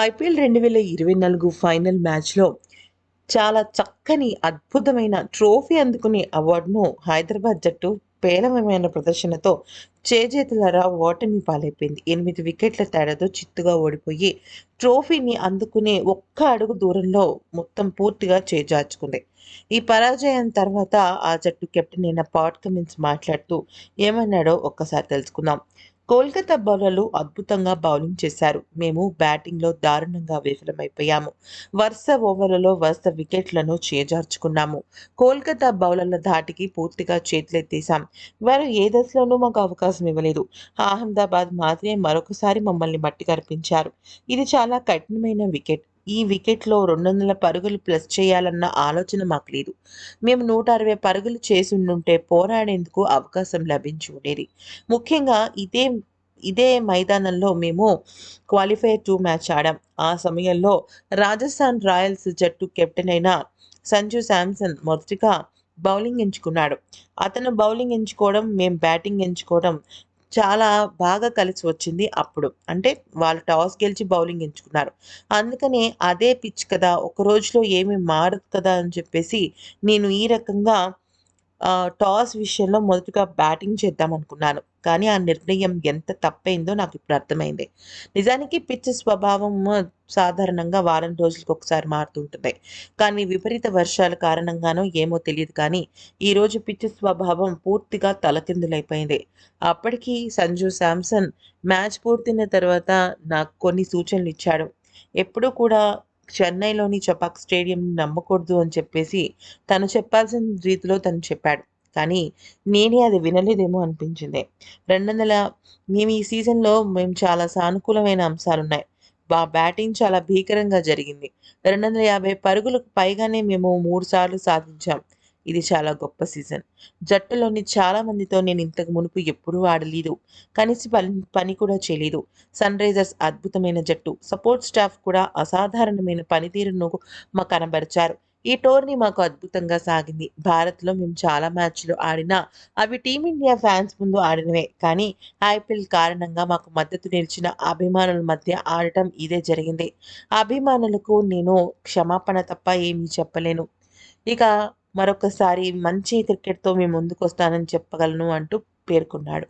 IPL రెండు వేల ఇరవై నాలుగు ఫైనల్ మ్యాచ్లో చాలా చక్కని అద్భుతమైన ట్రోఫీ అందుకునే అవార్డును హైదరాబాద్ జట్టు పేలవమైన ప్రదర్శనతో చేజేతులారా ఓటమి పాలైపోయింది. ఎనిమిది వికెట్ల తేడాతో చిత్తుగా ఓడిపోయి ట్రోఫీని అందుకునే ఒక్క అడుగు దూరంలో మొత్తం పూర్తిగా చేజార్చుకుంది. ఈ పరాజయం తర్వాత ఆ జట్టు కెప్టెన్ అయిన పాట్ కమిన్స్ మాట్లాడుతూ ఏమన్నాడో ఒక్కసారి తెలుసుకుందాం. కోల్కతా బౌలర్లు అద్భుతంగా బౌలింగ్ చేశారు. మేము బ్యాటింగ్లో దారుణంగా విఫలమైపోయాము. వరుస ఓవర్లలో వరుస వికెట్లను చేజార్చుకున్నాము. కోల్కతా బౌలర్ల ధాటికి పూర్తిగా చేతులెత్తేశాం. వారు ఏ దశలోనూ మాకు అవకాశం ఇవ్వలేదు. అహ్మదాబాద్ మాత్రమే మరొకసారి మమ్మల్ని మట్టి కనిపించారు ఇది చాలా కఠినమైన వికెట్. ఈ వికెట్లో రెండు వందల పరుగులు ప్లస్ చేయాలన్న ఆలోచన మాకు లేదు. మేము నూట అరవై పరుగులు చేసి ఉండుంటే పోరాడేందుకు అవకాశం లభించి ఉండేది ముఖ్యంగా ఇదే ఇదే మైదానంలో మేము క్వాలిఫైర్ టూ మ్యాచ్ ఆడాం. ఆ సమయంలో రాజస్థాన్ రాయల్స్ జట్టు కెప్టెన్ అయిన సంజు శాంసన్ మొదటిగా బౌలింగ్ ఎంచుకున్నాడు. అతను బౌలింగ్ ఎంచుకోవడం మేము బ్యాటింగ్ ఎంచుకోవడం చాలా బాగా కలిసి వచ్చింది అప్పుడు. అంటే వాళ్ళు టాస్ గెలిచి బౌలింగ్ ఎంచుకున్నారు. అందుకనే అదే పిచ్ కదా ఒక రోజులో ఏమి మారదు కదా అని చెప్పేసి నేను ఈ రకంగా టాస్ విషయంలో మొదటగా బ్యాటింగ్ చేద్దాం అనుకున్నాను కానీ ఆ నిర్ణయం ఎంత తప్పైందో నాకు ఇప్పుడు అర్థమైంది. నిజానికి పిచ్ స్వభావం సాధారణంగా వారం రోజులకు ఒకసారి మారుతుంటుంది. కానీ విపరీత వర్షాల కారణంగానో ఏమో తెలియదు కానీ ఈరోజు పిచ్ స్వభావం పూర్తిగా తలకిందులైపోయింది. అప్పటికి సంజు శాంసన్ మ్యాచ్ పూర్తయిన తర్వాత నాకు కొన్ని సూచనలు ఇచ్చాడు. ఎప్పుడూ కూడా చెన్నైలోని చపాక్ స్టేడియం నమ్మకూడదు అని చెప్పేసి తను చెప్పాల్సిన రీతిలో తను చెప్పాడు. కానీ నేనే అది వినలేదేమో అనిపించింది. రెండు వందల మేము ఈ సీజన్లో మేము చాలా సానుకూలమైన అంశాలు ఉన్నాయి బా బ్యాటింగ్ చాలా భీకరంగా జరిగింది. రెండు వందల యాభై పరుగులకు పైగానే మేము మూడు సార్లు సాధించాం. ఇది చాలా గొప్ప సీజన్. జట్టులోని చాలా మందితో నేను ఇంతకు మునుపు ఎప్పుడూ ఆడలేదు. కలిసి పని పని కూడా చేయలేదు. సన్ రైజర్స్ అద్భుతమైన జట్టు. సపోర్ట్ స్టాఫ్ కూడా అసాధారణమైన పనితీరును మాకు కనబరిచారు. ఈ టోర్నీ మాకు అద్భుతంగా సాగింది. భారత్లో మేము చాలా మ్యాచ్లు ఆడినా అవి టీమిండియా ఫ్యాన్స్ ముందు ఆడినవే. కానీ ఐపీఎల్ కారణంగా మాకు మద్దతు నిలిచిన అభిమానుల మధ్య ఆడటం ఇదే జరిగింది. అభిమానులకు నేను క్షమాపణ తప్ప ఏమీ చెప్పలేను. ఇక మరొకసారి మంచి క్రికెట్తో మీ ముందుకు వస్తానని చెప్పగలను అంటూ పేర్కొన్నాడు.